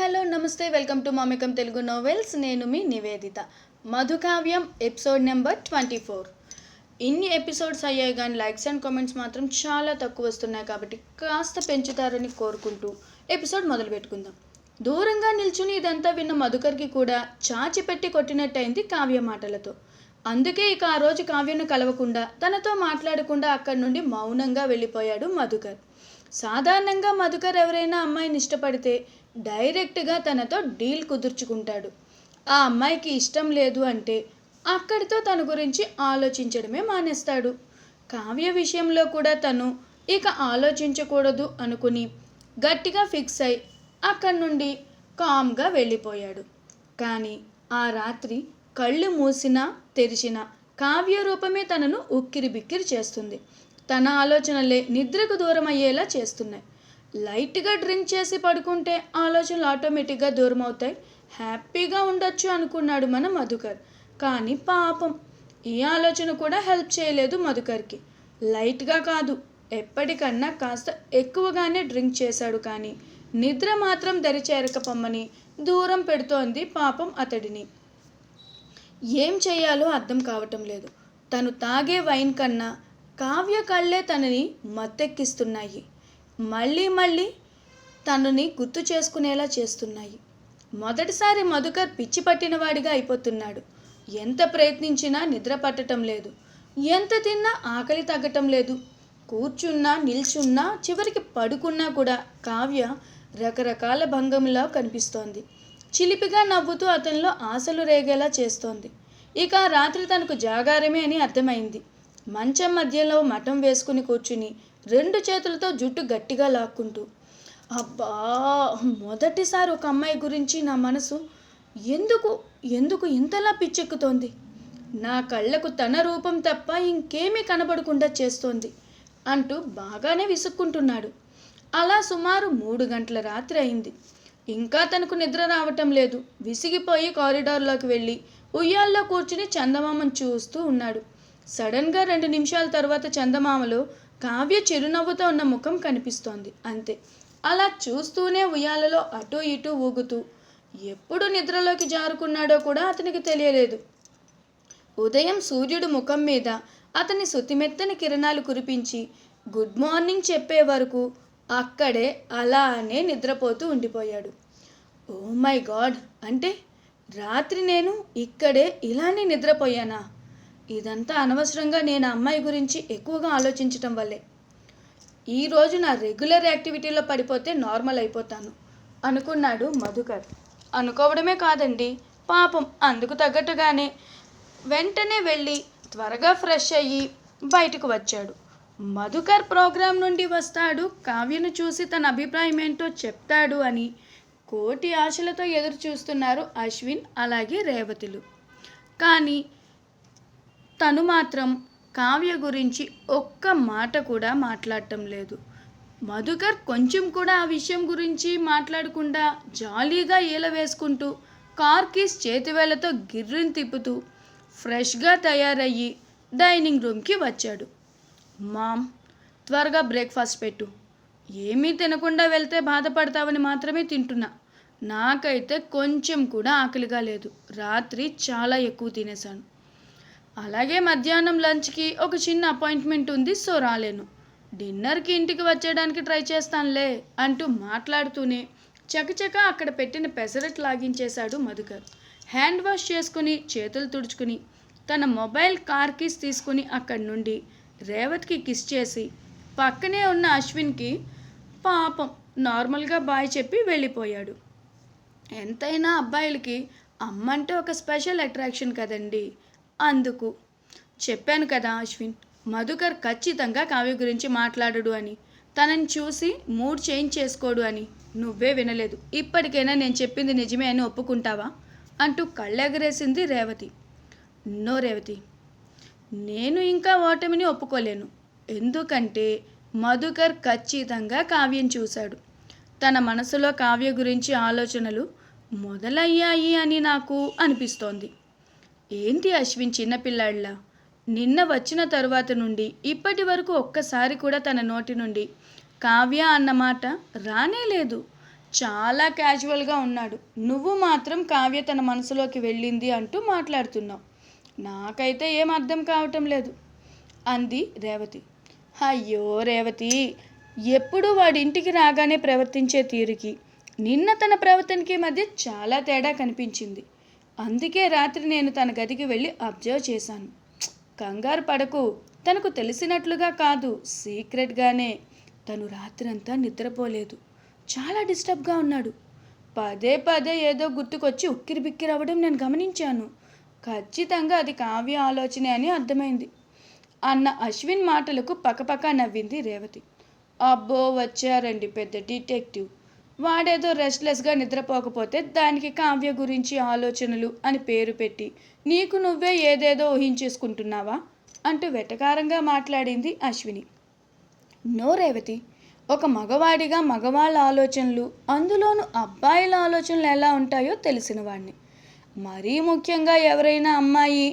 Hello నమస్తే welcome to మామికం Telugu novels. నేను మీ Nivedita. Madhukavyam episode number twenty four. ఇన్ని episodes అయ్యాయి కానీ లైక్స్ అండ్ కామెంట్స్ మాత్రం చాలా తక్కువ వస్తున్నాయి కాబట్టి కాస్త పెంచుతారని కోరుకుంటూ ఎపిసోడ్ మొదలు పెట్టుకుందాం. దూరంగా నిల్చుని ఇదంతా విన్న మధుకర్కి కూడా చాచి పెట్టి కొట్టినట్టయింది కావ్య మాటలతో. అందుకే ఇక ఆ రోజు కావ్యను కలవకుండా తనతో మాట్లాడకుండా అక్కడి నుండి మౌనంగా వెళ్ళిపోయాడు మధుకర్. సాధారణంగా మధుకర్ ఎవరైనా అమ్మాయిని ఇష్టపడితే డైరెక్ట్గా తనతో డీల్ కుదుర్చుకుంటాడు. ఆ అమ్మాయికి ఇష్టం లేదు అంటే అక్కడితో తన గురించి ఆలోచించడమే మానేస్తాడు. కావ్య విషయంలో కూడా తను ఇక ఆలోచించకూడదు అనుకుని గట్టిగా ఫిక్స్ అయి అక్కడి నుండి కామ్గా వెళ్ళిపోయాడు. కానీ ఆ రాత్రి కళ్ళు మూసినా తెరిచినా కావ్య రూపమే తనను ఉక్కిరి బిక్కిరి చేస్తుంది. తన ఆలోచనలే నిద్రకు దూరం అయ్యేలా చేస్తున్నాయి. లైట్గా డ్రింక్ చేసి పడుకుంటే ఆలోచనలు ఆటోమేటిక్గా దూరం అవుతాయి హ్యాపీగా ఉండొచ్చు అనుకున్నాడు మన మధుకర్. కానీ పాపం ఈ ఆలోచన కూడా హెల్ప్ చేయలేదు మధుకర్కి. లైట్గా కాదు ఎప్పటికన్నా కాస్త ఎక్కువగానే డ్రింక్ చేశాడు కానీ నిద్ర మాత్రం దరిచేరకపోమ్మని దూరం పెడుతోంది పాపం అతడిని. ఏం చేయాలో అర్థం కావటం లేదు. తను తాగే వైన్ కన్నా కావ్య కళ్ళే తనని మత్తెక్కిస్తున్నాయి. మళ్ళీ మళ్ళీ తనని గుర్తు చేసుకునేలా చేస్తున్నాయి. మొదటిసారి మధుకర్ పిచ్చి పట్టినవాడిగా అయిపోతున్నాడు. ఎంత ప్రయత్నించినా నిద్ర పట్టడం లేదు. ఎంత తిన్నా ఆకలి తగ్గటం లేదు. కూర్చున్నా నిల్చున్నా చివరికి పడుకున్నా కూడా కావ్య రకరకాల భంగంలా కనిపిస్తోంది. చిలిపిగా నవ్వుతూ అతనిలో ఆశలు రేగేలా చేస్తోంది. ఇక రాత్రి తనకు జాగారమే అని అర్థమైంది. మంచం మధ్యలో మఠం వేసుకుని కూర్చుని రెండు చేతులతో జుట్టు గట్టిగా లాక్కుంటూ అబ్బా మొదటిసారి ఒక అమ్మాయి గురించి నా మనసు ఎందుకు ఎందుకు ఇంతలా పిచ్చెక్కుతోంది? నా కళ్ళకు తన రూపం తప్ప ఇంకేమీ కనబడకుండా చేస్తోంది అంటూ బాగానే విసుక్కుంటున్నాడు. అలా సుమారు మూడు గంటల రాత్రి అయింది. ఇంకా తనకు నిద్ర రావటం లేదు. విసిగిపోయి కారిడార్లోకి వెళ్ళి ఉయ్యాల్లో కూర్చుని చందమామను చూస్తూ ఉన్నాడు. సడన్గా రెండు నిమిషాల తర్వాత చందమామలో కావ్య చిరునవ్వుతో ఉన్న ముఖం కనిపిస్తోంది. అంతే. అలా చూస్తూనే ఉయ్యాలలో అటూ ఇటూ ఊగుతూ ఎప్పుడు నిద్రలోకి జారుకున్నాడో కూడా అతనికి తెలియలేదు. ఉదయం సూర్యుడు ముఖం మీద అతని సుతిమెత్తని కిరణాలు కురిపించి గుడ్ మార్నింగ్ చెప్పే వరకు అక్కడే అలానే నిద్రపోతూ ఉండిపోయాడు. Oh my god! అంటే రాత్రి నేను ఇక్కడే ఇలానే నిద్రపోయానా? ఇదంతా అనవసరంగా నేను అమ్మాయి గురించి ఎక్కువగా ఆలోచించటం వల్లే. ఈరోజు నా రెగ్యులర్ యాక్టివిటీలో పడిపోతే నార్మల్ అయిపోతాను అనుకున్నాడు మధుకర్. అనుకోవడమే కాదండి పాపం అందుకు తగ్గట్టుగానే. వెంటనే వెళ్ళి త్వరగా ఫ్రెష్ అయ్యి బయటకు వచ్చాడు. మధుకర్ ప్రోగ్రాం నుండి వస్తాడు కావ్యను చూసి తన అభిప్రాయం ఏంటో చెప్తాడు అని కోటి ఆశలతో ఎదురు చూస్తున్నారు అశ్విన్ అలాగే రేవతిలు. కానీ తను మాత్రం కావ్య గురించి ఒక్క మాట కూడా మాట్లాడటం లేదు. మధుకర్ కొంచెం కూడా ఆ విషయం గురించి మాట్లాడకుండా జాలీగా ఈల వేసుకుంటూ కార్కిస్ చేతివేళ్ళతో గిర్రిని తిప్పుతూ ఫ్రెష్గా తయారయ్యి డైనింగ్ రూమ్కి వచ్చాడు. మామ్ త్వరగా బ్రేక్ఫాస్ట్ పెట్టు. ఏమీ తినకుండా వెళ్తే బాధపడతావని మాత్రమే తింటున్నా. నాకైతే కొంచెం కూడా ఆకలిగా లేదు. రాత్రి చాలా ఎక్కువ తినేశాను. అలాగే మధ్యాహ్నం లంచ్కి ఒక చిన్న అపాయింట్మెంట్ ఉంది సో రాలేను. డిన్నర్కి ఇంటికి వచ్చేయడానికి ట్రై చేస్తానులే అంటూ మాట్లాడుతూనే చకచక అక్కడ పెట్టిన పెసరట్ లాగించేశాడు మధుకర్. హ్యాండ్ వాష్ చేసుకుని చేతులు తుడుచుకుని తన మొబైల్ కార్ కీస్ తీసుకుని అక్కడి నుండి రేవత్కి కిస్ చేసి పక్కనే ఉన్న అశ్విన్కి పాపం నార్మల్గా బాయ్ చెప్పి వెళ్ళిపోయాడు. ఎంతైనా అబ్బాయిలకి అమ్మంటే ఒక స్పెషల్ అట్రాక్షన్ కదండీ. అందుకు. చెప్పాను కదా అశ్విన్ మధుకర్ ఖచ్చితంగా కావ్య గురించి మాట్లాడడు అని. తనని చూసి మూడ్ చేంజ్ చేసుకోడు అని. నువ్వే వినలేదు. ఇప్పటికైనా నేను చెప్పింది నిజమే అని ఒప్పుకుంటావా? అంటూ కళ్ళెగరేసింది రేవతి. నో రేవతి. నేను ఇంకా ఓటమిని ఒప్పుకోలేను. ఎందుకంటే మధుకర్ ఖచ్చితంగా కావ్యం చూశాడు. తన మనసులో కావ్య గురించి ఆలోచనలు మొదలయ్యాయి అని నాకు అనిపిస్తోంది. ఏంటి అశ్విన్ చిన్నపిల్లాళ్ళ నిన్న వచ్చిన తరువాత నుండి ఇప్పటి వరకు ఒక్కసారి కూడా తన నోటి నుండి కావ్య అన్న మాట రానే లేదు. చాలా క్యాజువల్గా ఉన్నాడు. నువ్వు మాత్రం కావ్య తన మనసులోకి వెళ్ళింది అంటూ మాట్లాడుతున్నావు. నాకైతే ఏం అర్థం కావటం లేదు అంది రేవతి. అయ్యో రేవతి ఎప్పుడు వాడి ఇంటికి రాగానే ప్రవర్తించే తీరుకి నిన్న తన ప్రవర్తనకి మధ్య చాలా తేడా కనిపించింది. అందుకే రాత్రి నేను తన గదికి వెళ్ళి అబ్జర్వ్ చేశాను. కంగారు పడకు తనకు తెలిసినట్లుగా కాదు సీక్రెట్గానే తను రాత్రంతా నిద్రపోలేదు. చాలా డిస్టర్బ్గా ఉన్నాడు. పదే పదే ఏదో గుర్తుకొచ్చి ఉక్కిరి బిక్కిరి అవ్వడం నేను గమనించాను. ఖచ్చితంగా అది కావ్య ఆలోచనే అని అర్థమైంది. అన్న అశ్విన్ మాటలకు పకపక నవ్వింది రేవతి. అబ్బో వచ్చారండి పెద్ద డిటెక్టివ్ వాడేదో రెస్ట్లెస్గా నిద్రపోకపోతే దానికి కావ్య గురించి ఆలోచనలు అని పేరు పెట్టి నీకు నువ్వే ఏదేదో ఊహించేసుకుంటున్నావా? అంటూ వెటకారంగా మాట్లాడింది అశ్విని. నో రేవతి ఒక మగవాడిగా మగవాళ్ళ ఆలోచనలు అందులోనూ అబ్బాయిల ఆలోచనలు ఎలా ఉంటాయో తెలిసిన వాడిని మరీ ముఖ్యంగా ఎవరైనా అమ్మాయి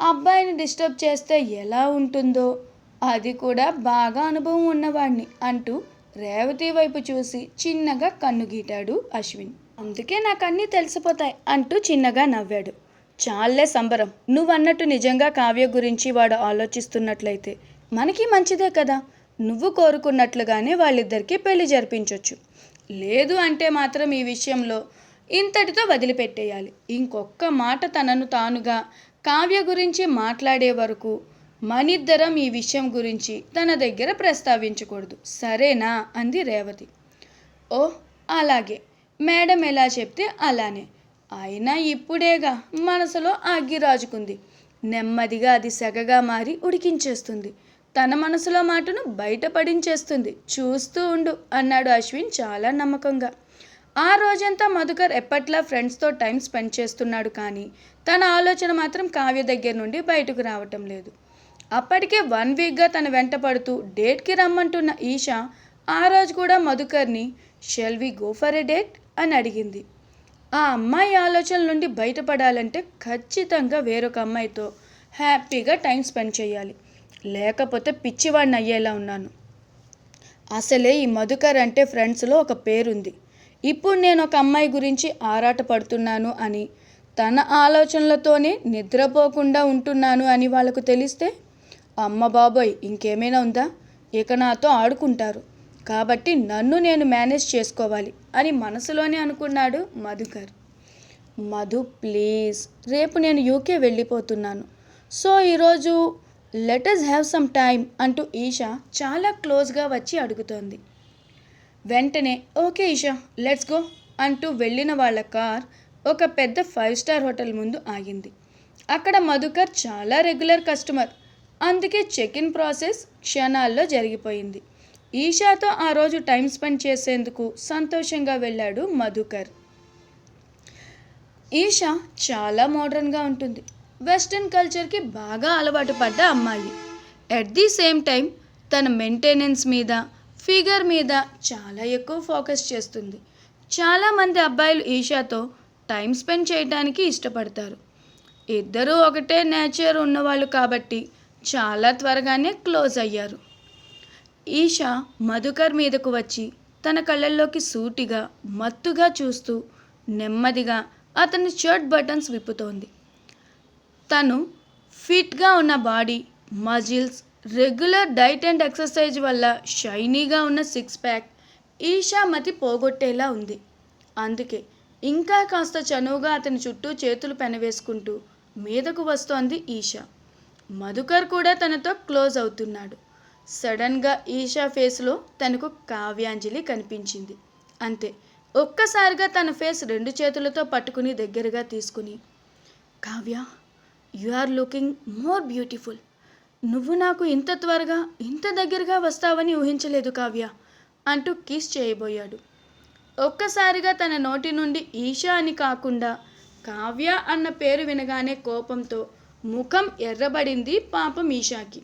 అబ్బాయిని డిస్టర్బ్ చేస్తే ఎలా ఉంటుందో అది కూడా బాగా అనుభవం ఉన్నవాడిని అంటూ రేవతి వైపు చూసి చిన్నగా కన్ను గీటాడు అశ్విన్. అందుకే నాకు అన్నీ తెలిసిపోతాయి అంటూ చిన్నగా నవ్వాడు. చాలే సంబరం. నువ్వన్నట్టు నిజంగా కావ్య గురించి వాడు ఆలోచిస్తున్నట్లయితే మనకి మంచిదే కదా. నువ్వు కోరుకున్నట్లుగానే వాళ్ళిద్దరికీ పెళ్ళి జరిపించవచ్చు లేదు అంటే మాత్రం ఈ విషయంలో ఇంతటితో వదిలిపెట్టేయాలి. ఇంకొక్క మాట తనను తానుగా కావ్య గురించి మాట్లాడే వరకు మనిద్దరం ఈ విషయం గురించి తన దగ్గర ప్రస్తావించకూడదు. సరేనా? అంది రేవతి. ఓ అలాగే. మేడం ఎలా చెప్తే అలానే. అయినా ఇప్పుడేగా మనసులో అగ్గి రాజుకుంది. నెమ్మదిగా అది సెగగా మారి ఉడికించేస్తుంది. తన మనసులో మాటను బయటపడించేస్తుంది చూస్తూ ఉండు అన్నాడు అశ్విన్ చాలా నమ్మకంగా. ఆ రోజంతా మధుకర్ ఎప్పట్లా ఫ్రెండ్స్తో టైం స్పెండ్ చేస్తున్నాడు కానీ తన ఆలోచన మాత్రం కావ్య దగ్గర నుండి బయటకు రావటం లేదు. అప్పటికే వన్ వీక్గా తన వెంట పడుతూ డేట్కి రమ్మంటున్న ఈషా ఆ రోజు కూడా మధుకర్ని shall we go for a date అని అడిగింది. ఆ అమ్మాయి ఆలోచనల నుండి బయటపడాలంటే ఖచ్చితంగా వేరొక అమ్మాయితో హ్యాపీగా టైం స్పెండ్ చేయాలి. లేకపోతే పిచ్చివాడిని అయ్యేలా ఉన్నాను. అసలే ఈ మధుకర్ అంటే ఫ్రెండ్స్లో ఒక పేరుంది. ఇప్పుడు నేను ఒక అమ్మాయి గురించి ఆరాట పడుతున్నాను అని తన ఆలోచనలతోనే నిద్రపోకుండా ఉంటున్నాను అని వాళ్ళకు తెలిస్తే అమ్మ బాబోయ్ ఇంకేమైనా ఉందా? ఇక నాతో ఆడుకుంటారు. కాబట్టి నన్ను నేను మేనేజ్ చేసుకోవాలి అని మనసులోనే అనుకున్నాడు మధుకర్. మధు ప్లీజ్ రేపు నేను యూకే వెళ్ళిపోతున్నాను. సో ఈరోజు లెటస్ హ్యావ్ సమ్ టైం అంటూ ఈషా చాలా క్లోజ్గా వచ్చి అడుగుతోంది. వెంటనే ఓకే ఈషా లెట్స్ గో అంటూ వెళ్ళిన వాళ్ళ కార్ ఒక పెద్ద ఫైవ్ స్టార్ హోటల్ ముందు ఆగింది. అక్కడ మధుకర్ చాలా రెగ్యులర్ కస్టమర్ అందుకే చెక్ ఇన్ ప్రాసెస్ క్షణాల్లో జరిగిపోయింది. ఈషాతో ఆ రోజు టైం స్పెండ్ చేసేందుకు సంతోషంగా వెళ్ళాడు మధుకర్. ఈషా చాలా మోడర్న్గా ఉంటుంది. వెస్ట్రన్ కల్చర్కి బాగా అలవాటు పడ్డ అమ్మాయి. ఎట్ ది సేమ్ టైం తన మెయింటెనెన్స్ మీద ఫిగర్ మీద చాలా ఎక్కువ ఫోకస్ చేస్తుంది. చాలామంది అబ్బాయిలు ఈషాతో టైం స్పెండ్ చేయడానికి ఇష్టపడతారు. ఇద్దరూ ఒకటే నేచర్ ఉన్నవాళ్ళు కాబట్టి చాలా త్వరగానే క్లోజ్ అయ్యారు. ఈషా మధుకర్ మీదకు వచ్చి తన కళ్ళల్లోకి సూటిగా మత్తుగా చూస్తూ నెమ్మదిగా అతని షర్ట్ బటన్స్ విప్పుతోంది. తను ఫిట్గా ఉన్న body muscles regular diet and exercise వల్ల షైనీగా ఉన్న సిక్స్ ప్యాక్ ఈషా మతి పోగొట్టేలా ఉంది. అందుకే ఇంకా కాస్త చనువుగా అతని చుట్టూ చేతులు పెనవేసుకుంటూ మీదకు వస్తోంది ఈషా. మధుకర్ కూడా తనతో క్లోజ్ అవుతున్నాడు. సడన్గా ఈషా ఫేస్లో తనకు కావ్యాంజలి కనిపించింది. అంతే ఒక్కసారిగా తన ఫేస్ రెండు చేతులతో పట్టుకుని దగ్గరగా తీసుకుని Kavya you are looking more beautiful. నువ్వు నాకు ఇంత త్వరగా ఇంత దగ్గరగా వస్తావని ఊహించలేదు కావ్య అంటూ కిస్ చేయబోయాడు. ఒక్కసారిగా తన నోటి నుండి ఈషా అని కాకుండా కావ్య అన్న పేరు వినగానే కోపంతో ముఖం ఎర్రబడింది పాపం ఈషాకి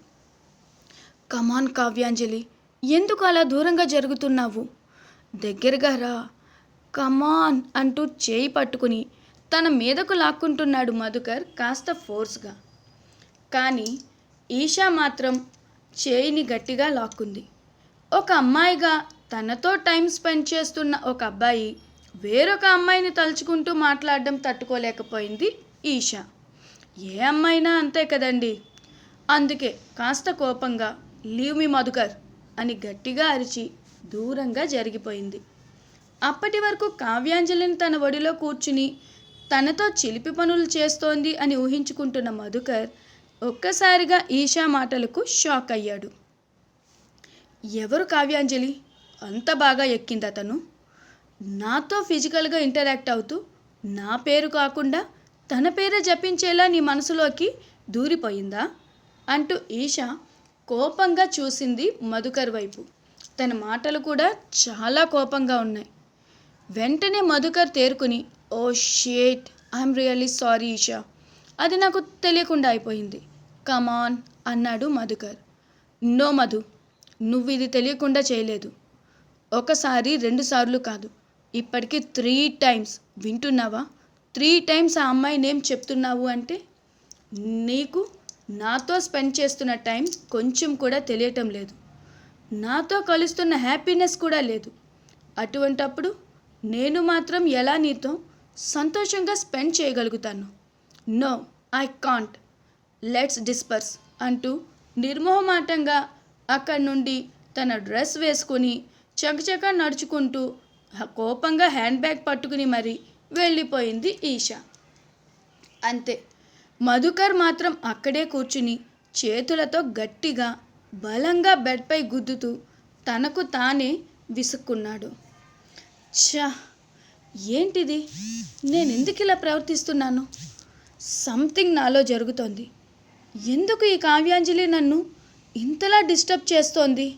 కమాన్ కావ్యాంజలి ఎందుకు అలా దూరంగా జరుగుతున్నావు? దగ్గరగా రా. కమాన్ అంటూ చేయి పట్టుకుని తన మీదకు లాక్కుంటున్నాడు మధుకర్ కాస్త ఫోర్స్గా. కానీ ఈషా మాత్రం చేయిని గట్టిగా లాక్కుంది. ఒక అమ్మాయిగా తనతో టైం స్పెండ్ చేస్తున్న ఒక అబ్బాయి వేరొక అమ్మాయిని తలుచుకుంటూ మాట్లాడడం తట్టుకోలేకపోయింది ఈషా. ఏ అమ్మాయినా అంతే కదండి. అందుకే కాస్త కోపంగా లీవ్ మీ మధుకర్ అని గట్టిగా అరిచి దూరంగా జరిగిపోయింది. అప్పటి వరకు కావ్యాంజలిని తన ఒడిలో కూర్చుని తనతో చిలిపి పనులు చేస్తోంది అని ఊహించుకుంటున్న మధుకర్ ఒక్కసారిగా ఈషా మాటలకు షాక్ అయ్యాడు. ఎవరు కావ్యాంజలి? అంత బాగా ఎక్కింది అతను. నాతో ఫిజికల్గా ఇంటరాక్ట్ అవుతూ నా పేరు కాకుండా తన పేరే జపించేలా నీ మనసులోకి దూరిపోయిందా? అంటూ ఈషా కోపంగా చూసింది మధుకర్ వైపు. తన మాటలు కూడా చాలా కోపంగా ఉన్నాయి. వెంటనే మధుకర్ తేరుకుని ఓ shit I'm really sorry Esha. అది నాకు తెలియకుండా అయిపోయింది. కమాన్ అన్నాడు మధుకర్. నో మధు నువ్వు ఇది తెలియకుండా చేయలేదు. ఒకసారి రెండుసార్లు కాదు. ఇప్పటికీ త్రీ టైమ్స్ వింటున్నావా? త్రీ టైమ్స్ ఆ అమ్మాయి నేమ్ చెప్తున్నావు అంటే నీకు నాతో స్పెండ్ చేస్తున్న టైం కొంచెం కూడా తెలియటం లేదు. నాతో కలుస్తున్న హ్యాపీనెస్ కూడా లేదు. అటువంటప్పుడు నేను మాత్రం ఎలా నీతో సంతోషంగా స్పెండ్ చేయగలుగుతాను? No I can't. Let's disperse అంటూ నిర్మోహమాటంగా అక్కడి నుండి తన డ్రెస్ వేసుకుని చకచక నడుచుకుంటూ కోపంగా హ్యాండ్ బ్యాగ్ పట్టుకుని మరి వెళ్ళిపోయింది ఈష. అంతే. మధుకర్ మాత్రం అక్కడే కూర్చుని చేతులతో గట్టిగా బలంగా బెడ్పై గుద్దుతూ తనకు తానే విసుక్కున్నాడు. ఛా! ఏంటిది? నేను ఎందుకు ఇలా ప్రవర్తిస్తున్నాను? సంథింగ్ నాలో జరుగుతోంది. ఎందుకు ఈ కావ్యాంజలి నన్ను ఇంతలా డిస్టర్బ్ చేస్తోంది?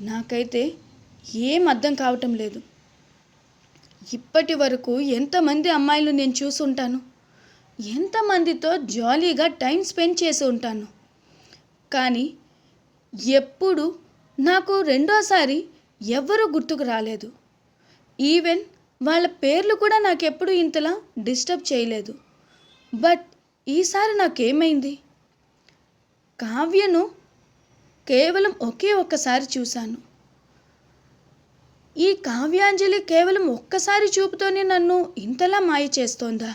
నాకైతే ఏం అర్థం కావటం లేదు. ఇప్పటి వరకు ఎంతమంది అమ్మాయిలు నేను చూసుంటాను? ఎంతమందితో జాలీగా టైం స్పెండ్ చేసి ఉంటాను? కానీ ఎప్పుడు నాకు రెండోసారి ఎవ్వరూ గుర్తుకు రాలేదు. ఈవెన్ వాళ్ళ పేర్లు కూడా నాకెప్పుడు ఇంతలా డిస్టర్బ్ చేయలేదు. బట్ ఈసారి నాకేమైంది? కావ్యను కేవలం ఒకే ఒక్కసారి చూశాను. ఈ కావ్యాంజలి కేవలం ఒక్కసారి చూపుతోనే నన్ను ఇంతలా మాయ చేస్తోందా?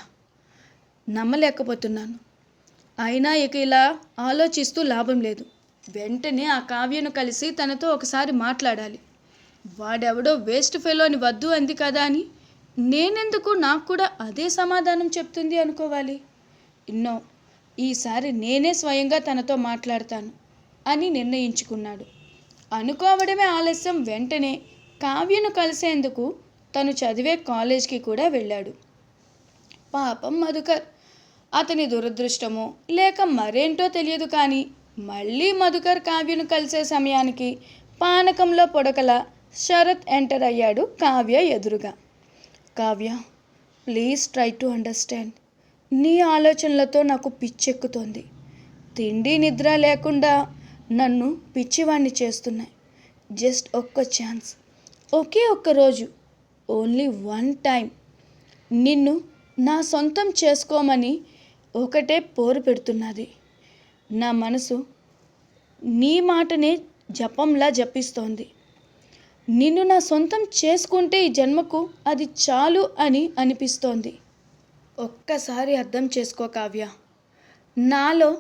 నమ్మలేకపోతున్నాను. అయినా ఇక ఇలా ఆలోచిస్తూ లాభం లేదు. వెంటనే ఆ కావ్యను కలిసి తనతో ఒకసారి మాట్లాడాలి. వాడెవడో వేస్ట్ ఫెలోని వద్దు అంది కదా అని నేనెందుకు నాకు కూడా అదే సమాధానం చెప్తుంది అనుకోవాలి? ఇన్నో ఈసారి నేనే స్వయంగా తనతో మాట్లాడతాను అని నిర్ణయించుకున్నాడు. అనుకోవడమే ఆలస్యం. వెంటనే కావ్యను కలిసేందుకు తను చదివే కాలేజ్కి కూడా వెళ్ళాడు. పాపం మధుకర్. అతని దురదృష్టమో లేక మరేంటో తెలియదు కానీ మళ్ళీ మధుకర్ కావ్యను కలిసే సమయానికి పానకంలో పొడకల శరత్ ఎంటర్ అయ్యాడు కావ్య ఎదురుగా. Kavya please try to understand. నీ ఆలోచనలతో నాకు పిచ్చెక్కుతోంది. తిండి నిద్ర లేకుండా నన్ను పిచ్చివాణ్ణి చేస్తున్నాయి. జస్ట్ ఒక్క ఛాన్స్. ఒకే ఒక్క రోజు ఓన్లీ వన్ టైం నిన్ను నా సొంతం చేసుకోమని ఒకటే పోరు పెడుతున్నది. నా మనసు నీ మాటనే జపంలా జపిస్తోంది. నిన్ను నా సొంతం చేసుకుంటే ఈ జన్మకు అది చాలు అని అనిపిస్తోంది. ఒక్కసారి అర్థం చేసుకో కావ్య. నాలో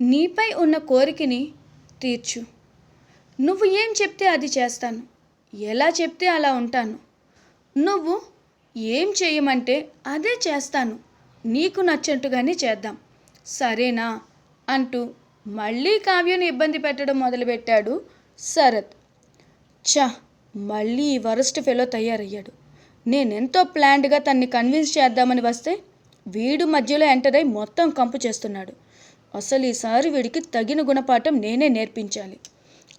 నీపై ఉన్న కోరికని తీర్చు. నువ్వు ఏం చెప్తే అది చేస్తాను. ఎలా చెప్తే అలా ఉంటాను. నువ్వు ఏం చేయమంటే అదే చేస్తాను. నీకు నచ్చినట్టుగానే చేద్దాం. సరేనా? అంటూ మళ్ళీ కావ్యను ఇబ్బంది పెట్టడం మొదలుపెట్టాడు శరత్. చ మళ్ళీ ఈ వరస్ట్ ఫెలో తయారయ్యాడు. నేనెంతో ప్లాండ్గా తన్ని కన్విన్స్ చేద్దామని వస్తే వీడు మధ్యలో ఎంటర్ అయి మొత్తం కంపు చేస్తున్నాడు. అసలు ఈసారి వీడికి తగిన గుణపాఠం నేనే నేర్పించాలి.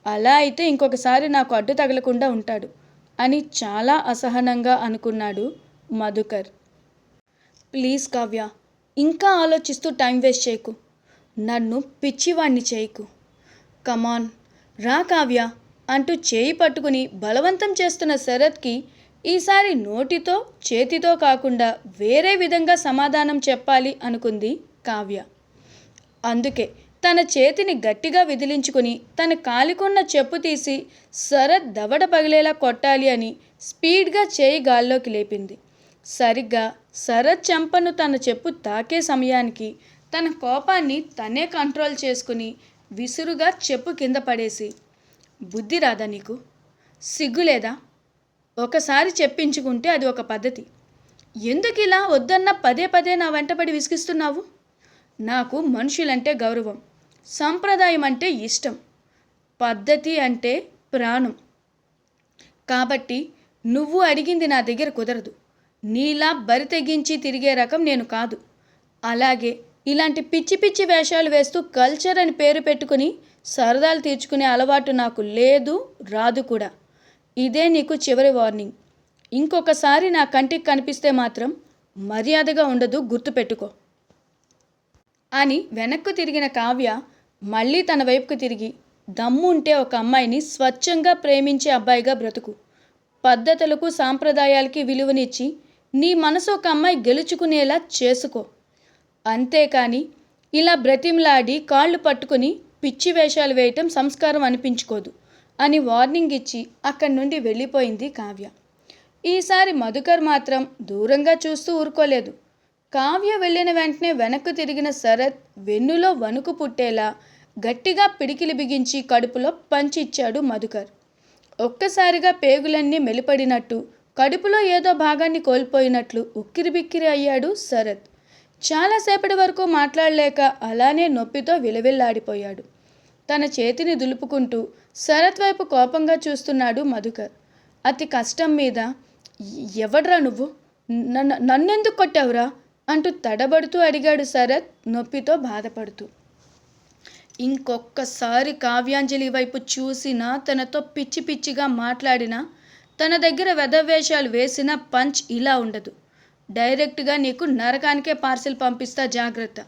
అలా అయితే ఇంకొకసారి నాకు అడ్డు తగలకుండా ఉంటాడు అని చాలా అసహనంగా అనుకున్నాడు మధుకర్. ప్లీజ్ కావ్య ఇంకా ఆలోచిస్తూ టైం వేస్ట్ చేయకు. నన్ను పిచ్చివాణ్ణి చేయకు. కమాన్ రా కావ్య అంటూ చేయి పట్టుకుని బలవంతం చేస్తున్న శరత్కి ఈసారి నోటితో చేతితో కాకుండా వేరే విధంగా సమాధానం చెప్పాలి అనుకుంది కావ్య. అందుకే తన చేతిని గట్టిగా విదిలించుకుని తన కాలికున్న చెప్పు తీసి శరత్ దవడ పగిలేలా కొట్టాలి అని స్పీడ్గా చేయి గాల్లోకి లేపింది. సరిగ్గా శరత్ చెంపను తన చెప్పు తాకే సమయానికి తన కోపాన్ని తనే కంట్రోల్ చేసుకుని విసురుగా చెప్పు కింద పడేసి బుద్ధి రాదా నీకు? సిగ్గులేదా? ఒకసారి చెప్పించుకుంటే అది ఒక పద్ధతి. ఎందుకు ఇలా వద్దన్న పదే పదే నా వెంటపడి విసిగిస్తున్నావు? నాకు మనుషులంటే గౌరవం. సంప్రదాయం అంటే ఇష్టం పద్ధతి అంటే ప్రాణం. కాబట్టి నువ్వు అడిగింది నా దగ్గర కుదరదు. నీలా బరి తెగించి తిరిగే రకం నేను కాదు. అలాగే ఇలాంటి పిచ్చి పిచ్చి వేషాలు వేస్తూ కల్చర్ అని పేరు పెట్టుకుని సరదాలు తీర్చుకునే అలవాటు నాకు లేదు రాదు కూడా. ఇదే నీకు చివరి వార్నింగ్ ఇంకొకసారి నా కంటికి కనిపిస్తే మాత్రం మర్యాదగా ఉండదు గుర్తుపెట్టుకో. అని వెనక్కు తిరిగిన కావ్య మళ్ళీ తన వైపుకు తిరిగి దమ్ము ఉంటే ఒక అమ్మాయిని స్వచ్ఛంగా ప్రేమించే అబ్బాయిగా బ్రతుకు. పద్ధతులకు సాంప్రదాయాలకి విలువనిచ్చి నీ మనసు ఒక అమ్మాయి గెలుచుకునేలా చేసుకో. అంతేకాని ఇలా బ్రతిమలాడి కాళ్ళు పట్టుకుని పిచ్చి వేషాలు వేయటం సంస్కారం అనిపించుకోదు అని వార్నింగ్ ఇచ్చి అక్కడి నుండి వెళ్ళిపోయింది కావ్య. ఈసారి మధుకర్ మాత్రం దూరంగా చూస్తూ ఊరుకోలేదు. కావ్య వెళ్ళిన వెంటనే వెనక్కు తిరిగిన శరత్ వెన్నులో వణుకు పుట్టేలా గట్టిగా పిడికిలి బిగించి కడుపులో పంచిచ్చాడు మధుకర్. ఒక్కసారిగా పేగులన్నీ మెలిపడినట్టు కడుపులో ఏదో భాగాన్ని కోల్పోయినట్లు ఉక్కిరిబిక్కిరి అయ్యాడు శరత్. చాలాసేపటి వరకు మాట్లాడలేక అలానే నొప్పితో విలవిల్లాడిపోయాడు. తన చేతిని దులుపుకుంటూ శరత్ వైపు కోపంగా చూస్తున్నాడు మధుకర్. అతి కష్టం మీద ఎవడ్రా నువ్వు? నన్ను నన్నెందుకు కొట్టావురా? అంటూ తడబడుతూ అడిగాడు శరత్ నొప్పితో బాధపడుతూ. ఇంకొక్కసారి కావ్యాంజలి వైపు చూసినా తనతో పిచ్చి పిచ్చిగా మాట్లాడినా తన దగ్గర వెధవేషాలు వేసిన పంచ్ ఇలా ఉండదు. డైరెక్ట్గా నీకు నరకానికే పార్సిల్ పంపిస్తా జాగ్రత్త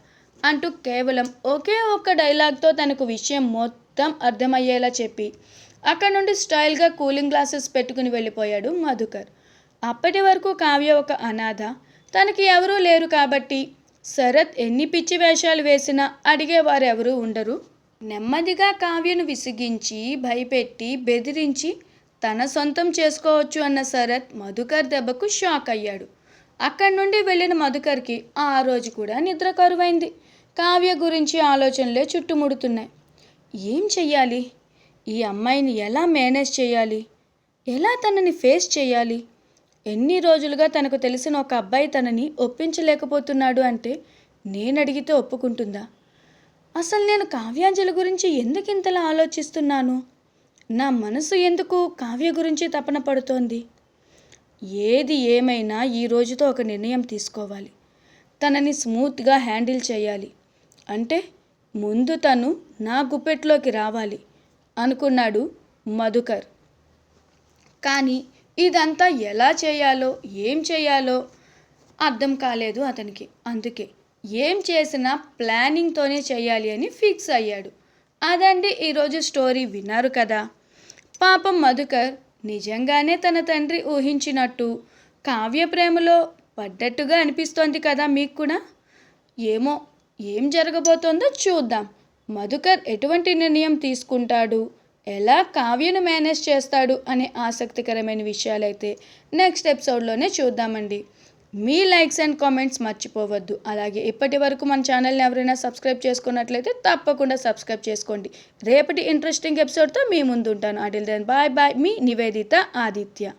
అంటూ కేవలం ఒకే ఒక్క డైలాగ్తో తనకు విషయం మొత్తం అర్థమయ్యేలా చెప్పి అక్కడ నుండి స్టైల్గా కూలింగ్ గ్లాసెస్ పెట్టుకుని వెళ్ళిపోయాడు మధుకర్. అప్పటి వరకు కావ్య ఒక అనాథ. తనకి ఎవరూ లేరు కాబట్టి శరత్ ఎన్ని పిచ్చి వేషాలు వేసినా అడిగేవారు ఉండరు. నెమ్మదిగా కావ్యను విసిగించి భయపెట్టి బెదిరించి తన సొంతం చేసుకోవచ్చు అన్న శరత్ మధుకర్ దెబ్బకు షాక్ అయ్యాడు. అక్కడి నుండి వెళ్ళిన మధుకర్కి ఆ రోజు కూడా నిద్ర కరువైంది. కావ్య గురించి ఆలోచనలే చుట్టుముడుతున్నాయి. ఏం చెయ్యాలి? ఈ అమ్మాయిని ఎలా మేనేజ్ చేయాలి? ఎలా తనని ఫేస్ చేయాలి? ఎన్ని రోజులుగా తనకు తెలిసిన ఒక అబ్బాయి తనని ఒప్పించలేకపోతున్నాడు అంటే నేను అడిగితే ఒప్పుకుంటుందా? అసలు నేను కావ్యాంజలి గురించి ఎందుకు ఇంతలా ఆలోచిస్తున్నాను? నా మనసు ఎందుకు కావ్య గురించి తపన పడుతోంది? ఏది ఏమైనా ఈ రోజుతో ఒక నిర్ణయం తీసుకోవాలి. తనని స్మూత్గా హ్యాండిల్ చేయాలి. అంటే ముందు తను నా గుప్పెట్లోకి రావాలి అనుకున్నాడు మధుకర్. కానీ ఇదంతా ఎలా చేయాలో ఏం చేయాలో అర్థం కాలేదు అతనికి. అందుకే ఏం చేసినా ప్లానింగ్తోనే చేయాలి అని ఫిక్స్ అయ్యాడు. అదండి ఈరోజు స్టోరీ విన్నారు కదా. పాపం మధుకర్ నిజంగానే తన తండ్రి ఊహించినట్టు కావ్య ప్రేమలో పడ్డట్టుగా అనిపిస్తోంది కదా మీకు కూడా? ఏమో ఏం జరగబోతోందో చూద్దాం. మధుకర్ ఎటువంటి నిర్ణయం తీసుకుంటాడు? ఎలా కావ్యను మేనేజ్ చేస్తాడు అనే ఆసక్తికరమైన విషయాలైతే నెక్స్ట్ ఎపిసోడ్లోనే చూద్దామండి. మీ లైక్స్ అండ్ కామెంట్స్ మర్చిపోవద్దు. అలాగే ఇప్పటి వరకు మన ఛానల్ని ఎవరైనా సబ్స్క్రైబ్ చేసుకున్నట్లయితే తప్పకుండా సబ్స్క్రైబ్ చేసుకోండి. రేపటి ఇంట్రెస్టింగ్ ఎపిసోడ్తో మీ ముందు ఉంటాను దెన్ బాయ్ బాయ్ మీ నివేదిత ఆదిత్య.